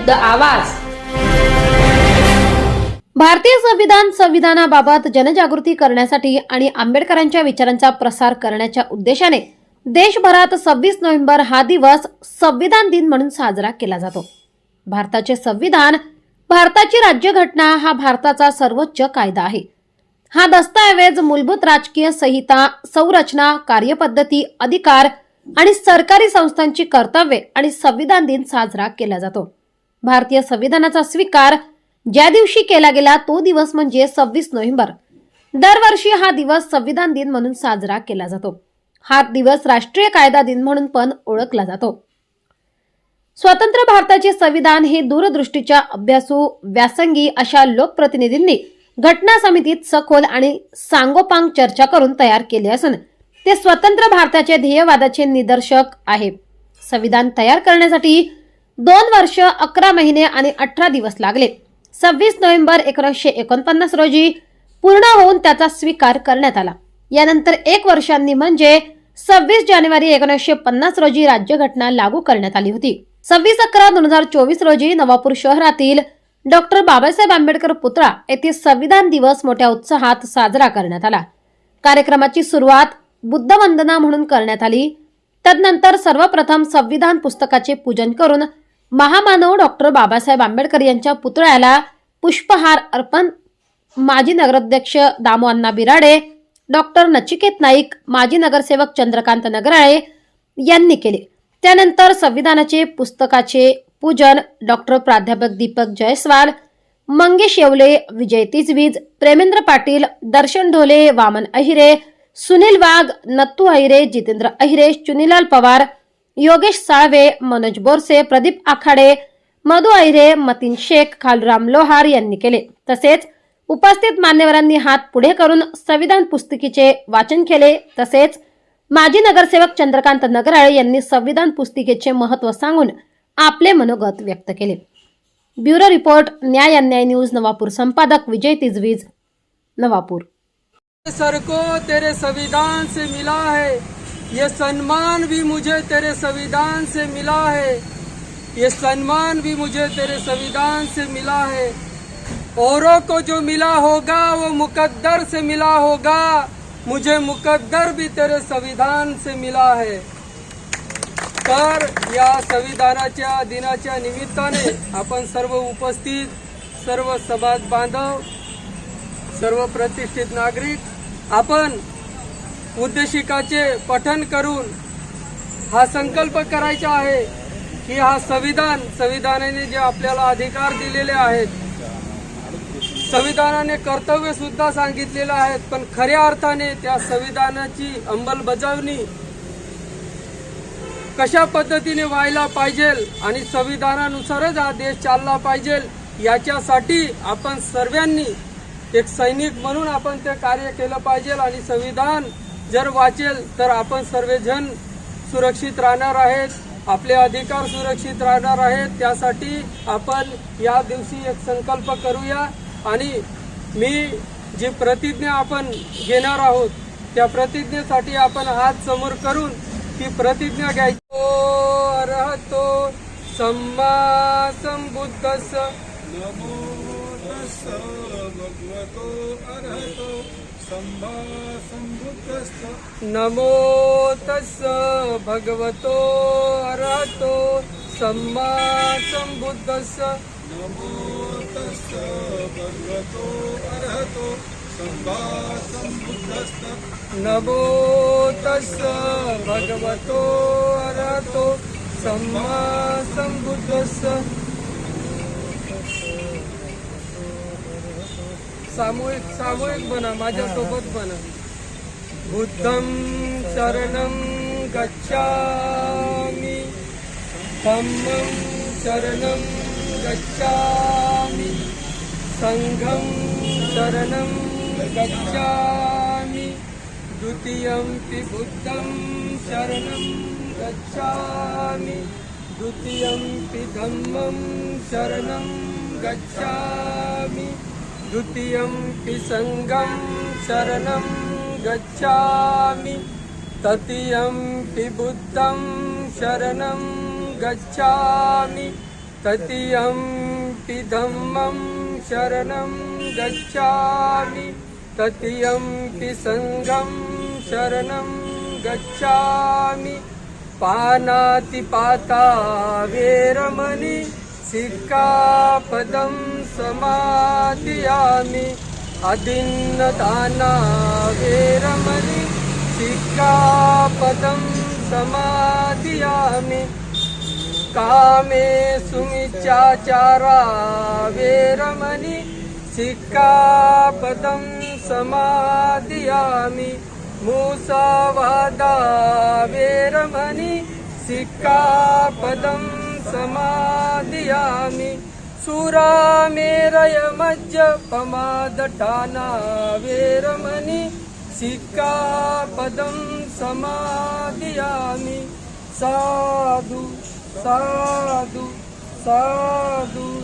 विरुद्ध आवाज. भारतीय संविधान संविधानाबाबत जनजागृती करण्यासाठी आणि आंबेडकरांच्या विचारांचा प्रसार करण्याच्या उद्देशाने देशभरात सव्वीस नोव्हेंबर हा दिवस संविधान दिन म्हणून साजरा केला जातो. भारताचे संविधान भारताची राज्यघटना हा भारताचा सर्वोच्च कायदा आहे. हा दस्तऐवज मूलभूत राजकीय संहिता संरचना कार्यपद्धती अधिकार आणि सरकारी संस्थांची कर्तव्ये आणि संविधान दिन साजरा केला जातो. भारतीय संविधानाचा स्वीकार ज्या दिवशी केला गेला तो दिवस म्हणजे सव्वीस नोव्हेंबर. दरवर्षी हा दिवस संविधान दिन म्हणून साजरा केला जातो. हा दिवस राष्ट्रीय कायदा दिन म्हणून पण ओळखला जातो. स्वतंत्र भारताचे संविधान हे दूरदृष्टीच्या अभ्यासू व्यासंगी अशा लोकप्रतिनिधींनी घटना समितीत सखोल आणि सांगोपांग चर्चा करून तयार केले असून ते स्वतंत्र भारताचे ध्येयवादाचे निदर्शक आहे. संविधान तयार करण्यासाठी दोन वर्ष अकरा महिने आणि अठरा दिवस लागले. सव्वीस नोव्हेंबर एकोणीसशे एकोणपन्नास रोजी पूर्ण होऊन त्याचा स्वीकार करण्यात आला. यानंतर एक वर्षांनी म्हणजे सव्वीस जानेवारी एकोणीसशे पन्नास रोजी राज्यघटना लागू करण्यात आली होती. सव्वीस अकरा दोन हजार चोवीस रोजी नवापूर शहरातील डॉक्टर बाबासाहेब आंबेडकर पुतळा येथे संविधान दिवस मोठ्या उत्साहात साजरा करण्यात आला. कार्यक्रमाची सुरुवात बुद्ध वंदना म्हणून करण्यात आली. तदनंतर सर्वप्रथम संविधान पुस्तकाचे पूजन करून महामानव डॉक्टर बाबासाहेब आंबेडकर यांच्या पुतळ्याला पुष्पहार अर्पण. माजी नगराध्यक्ष दामो अण्णा बिराडे डॉक्टर नचिकेत नाईक माजी नगरसेवक चंद्रकांत नगराळे यांनी केले. त्यानंतर संविधानाचे पुस्तकाचे पूजन डॉक्टर प्राध्यापक दीपक जयस्वाल मंगेश येवले विजय तिजवीज प्रेमेंद्र पाटील दर्शन ढोले वामन अहिरे सुनील वाघ नत्तू अहिरे जितेंद्र अहिरे चुनीलाल पवार योगेश साळवे मनोज बोरसे प्रदीप आखाडे मधु अहिरे मतीन शेख खालराम लोहार यांनी केले. तसेच उपस्थित मान्यवरांनी हात पुढे करून संविधान पुस्तिकेचे वाचन केले. तसेच माजी नगरसेवक चंद्रकांत नगराळे यांनी संविधान पुस्तिकेचे महत्त्व सांगून आपले मनोगत व्यक्त केले. ब्युरो रिपोर्ट न्याय अन्याय न्यूज नवापूर संपादक विजय तिजवीज नवापूर. सरको तेरे संविधान से मिला है। ये सम्मान भी मुझे तेरे संविधान से मिला है। ये सम्मान भी मुझे तेरे संविधान से मिला है। औरों को जो मिला होगा वो मुकद्दर से मिला होगा। मुझे मुकद्दर भी तेरे संविधान से मिला है। तर या संविधानाच्या दिनाच्या निमित्ताने आपण सर्व उपस्थित सर्व समाज बांधव सर्व प्रतिष्ठित नागरिक आपण उद्देशिकाचे पठन करून हा संकल्प करायचा आहे की हा संविधान संविधानाने जे आपल्याला अधिकार दिलेले आहेत संविधानाने कर्तव्य सुद्धा सांगितलेलं आहेत पण खऱ्या अर्थाने त्या संविधानाची अंमलबजावणी कशा पद्धतीने व्हायला पाहिजे आणि संविधानानुसारच हा देश चालला पाहिजे याच्यासाठी आपण सर्वांनी एक सैनिक म्हणून आपण ते कार्य केलं पाहिजे आणि संविधान जर वाचेल तर आपण सर्वजण सुरक्षित राहणार आहेत आपले अधिकार सुरक्षित राहणार आहेत त्यासाठी आपण या दिवशी एक संकल्प करूया आणि मी जी प्रतिज्ञा आपण घेणार आहोत त्या प्रतिज्ञेसाठी आपण हात समोर करून ती प्रतिज्ञा घ्यायची ओ अर्हतो सम्मा संबुद्धस नमो भगवतो अर्हतो नमो तस्स भगवतो अर्हतो सम्मा संबुद्धस नमो तस्स भगवतो अर्हतो सम्मा नमो तस्स भगवतो अर्हतो सम्मा संबुद्धस सामूहिक सामूहिक बना माझ्यासोबत बना. बुद्धं शरणं गच्छामि. धम्मं शरणं गच्छामि. सङ्घं शरणं गच्छामि. द्वितीयंपि बुद्धं शरणं गच्छामि. द्वितीयंपि धम्मं शरणं गच्छामि. द्वितीयं पि सङ्गं शरणं गच्छामि। तृतीयं पि बुद्धं शरणं गच्छामि। तृतीयं पि धम्मं शरणं गच्छामि। तृतीयं पि सङ्गं शरणं गच्छामि। पानातिपाता वेरमणि सिक्कापदं अदिन्नदाना वेरमणि सिक्कापदं समादियामि। कामे सुमिचाचारा वेरमणि सिक्कापदं समादियामि। मूसावादा वेरमणि सिक्कापदं समादियामि सुरामेरयमज्जपमादटाना वेरमणि। सिक्कापदं समादियामि साधु साधु साधु